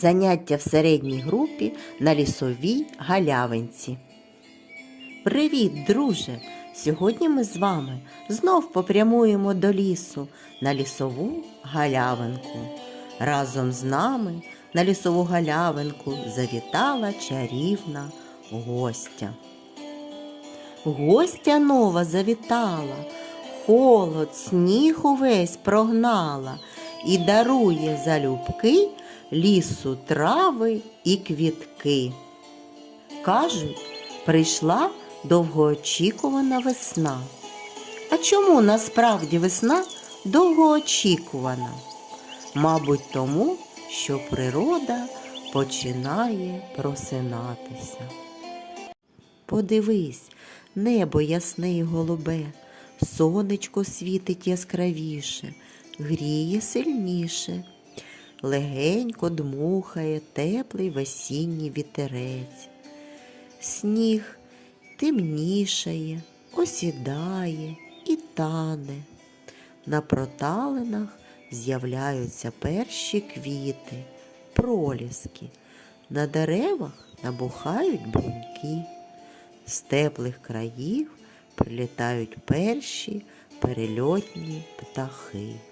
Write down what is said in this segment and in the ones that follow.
Заняття в середній групі на лісовій галявинці. Привіт, друже! Сьогодні ми з вами знов попрямуємо до лісу на лісову галявинку. Разом з нами на лісову галявинку завітала чарівна гостя. Гостя нова завітала, холод, сніг увесь прогнала і дарує залюбки лісу трави і квітки. Кажуть, прийшла довгоочікувана весна. А чому насправді весна довгоочікувана? Мабуть, тому, що природа починає просинатися. Подивись, небо ясне і голубе, сонечко світить яскравіше, гріє сильніше, легенько дмухає теплий весінній вітерець. Сніг темнішає, осідає і тане. На проталинах з'являються перші квіти, проліски. На деревах набухають бруньки. З теплих країв прилітають перші перельотні птахи.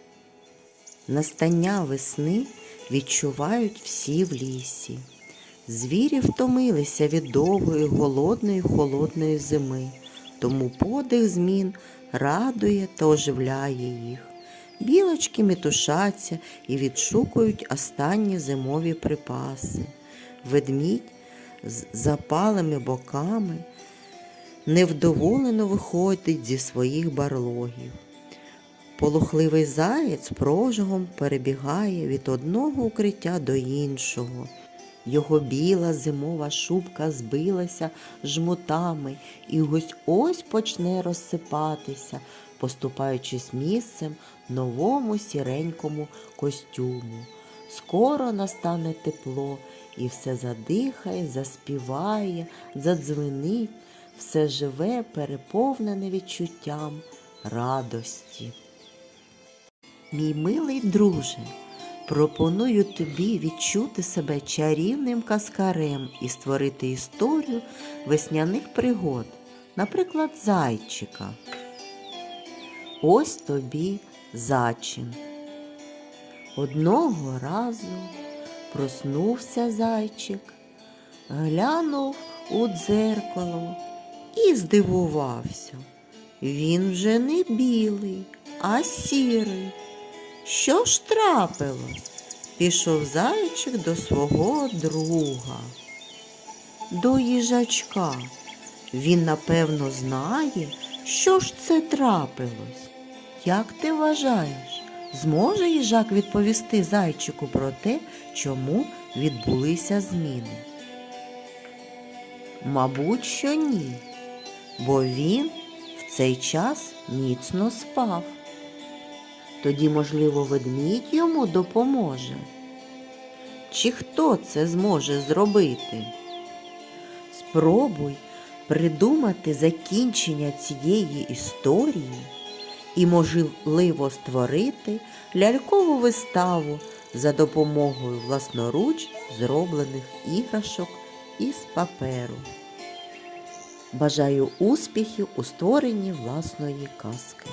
Настання весни відчувають всі в лісі. Звірі втомилися від довгої, голодної, холодної зими, тому подих змін радує та оживляє їх. Білочки метушаться і відшукують останні зимові припаси. Ведмідь з запалими боками невдоволено виходить зі своїх барлогів. Полохливий заєць прожогом перебігає від одного укриття до іншого. Його біла зимова шубка збилася жмутами і ось ось почне розсипатися, поступаючись місцем новому сіренькому костюму. Скоро настане тепло, і все задихає, заспіває, задзвенить, все живе, переповнене відчуттям радості. Мій милий друже, пропоную тобі відчути себе чарівним каскарем і створити історію весняних пригод, наприклад, зайчика. Ось тобі зачин. Одного разу проснувся зайчик, глянув у дзеркало і здивувався. Він вже не білий, а сірий. Що ж трапилось? Пішов зайчик до свого друга, до їжачка. Він, напевно, знає, що ж це трапилось. Як ти вважаєш, зможе їжак відповісти зайчику про те, чому відбулися зміни? Мабуть, що ні, бо він в цей час міцно спав. Тоді, можливо, ведмідь йому допоможе. Чи хто це зможе зробити? Спробуй придумати закінчення цієї історії і, можливо, створити лялькову виставу за допомогою власноруч зроблених іграшок із паперу. Бажаю успіхів у створенні власної казки.